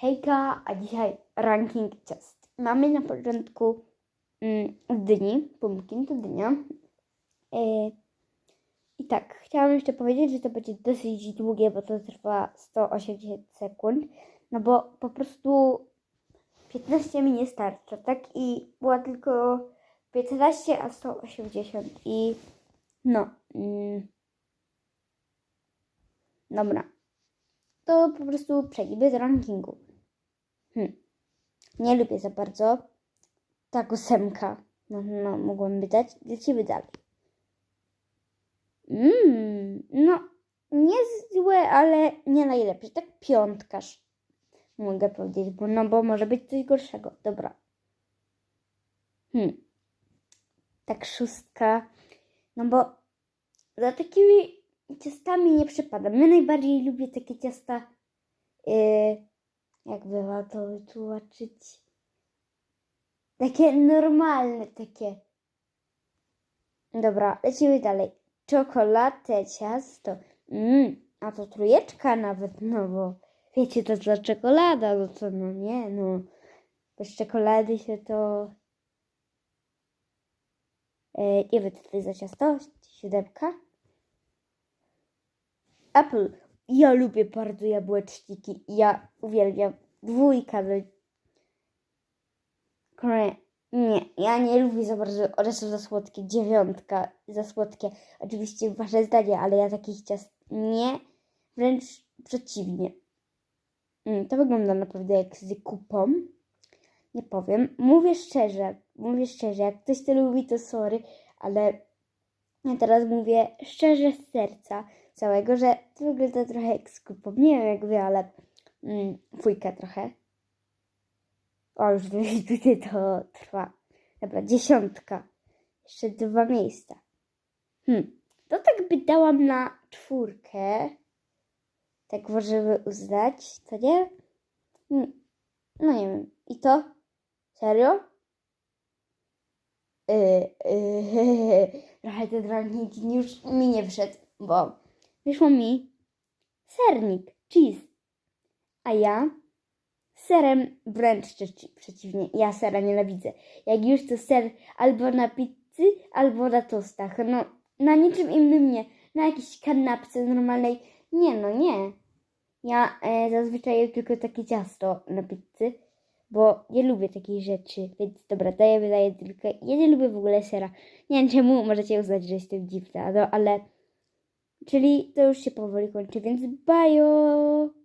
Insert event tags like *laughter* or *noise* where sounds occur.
Hejka, a dzisiaj ranking ciast. Mamy na początku mm, dyni, pumpkin to dynia. E, I tak, chciałam jeszcze powiedzieć, że to będzie dosyć długie, bo to trwa 180 sekund, no bo po prostu 15 mi nie starcza, tak? I była tylko 15, a 180 i no. Mm, dobra. To po prostu przejdźmy do rankingu. Hmm. Nie lubię za bardzo. Tak ósemka. No, no, mogłam by dać. Lecimy dalej. Mmm, no, niezłe, ale nie najlepsze. Tak piątkarz, mogę powiedzieć, bo, no bo może być coś gorszego. Dobra. Hmm. Tak szóstka. No bo za takimi ciastami nie przepadam. Ja najbardziej lubię takie ciasta, yy, jak bywa to wytłumaczyć, takie normalne, takie. Dobra, lecimy dalej. Czekoladę, ciasto. Mm, a to trójeczka nawet, no bo wiecie, to dla czekolada, no to no nie, no. Bez czekolady się to... E, nie wiem, co to jest za ciasto? Siódemka? Apple. Ja lubię bardzo jabłeczniki. Ja uwielbiam. Dwójka. Kore- Nie, ja nie lubię za bardzo. One są za słodkie. Dziewiątka. Za słodkie. Oczywiście wasze zdanie, ale ja takich ciast nie. Wręcz przeciwnie. Mm, to wygląda naprawdę jak z kupą. Nie powiem. Mówię szczerze. Mówię szczerze. Jak ktoś to lubi, to sorry, ale ja teraz mówię szczerze z serca całego, że to wygląda trochę jak z kupą. Nie wiem jak ale mm, fujka trochę. O, już *laughs* widzę, to trwa. Dobra, dziesiątka. Jeszcze dwa miejsca. Hmm. To tak by dałam na czwórkę. Tak możemy uznać, to nie? Hmm. No nie wiem. I to? Serio? Yy, yy, *laughs* trochę ten ranking już mi nie wszedł, bo wyszło mi sernik, cheese, a ja serem wręcz przeci- przeciwnie, ja sera nienawidzę. Jak już to ser albo na pizzy, albo na tostach, no na niczym innym nie, na jakiejś kanapce normalnej, nie no nie. Ja e, zazwyczaj jem tylko takie ciasto na pizzy, bo nie lubię takich rzeczy, więc dobra, daję, daję tylko, ja nie lubię w ogóle sera. Nie wiem czemu, możecie uznać, że jestem dziwna, no ale... Czyli to już się powoli kończy, więc bajo!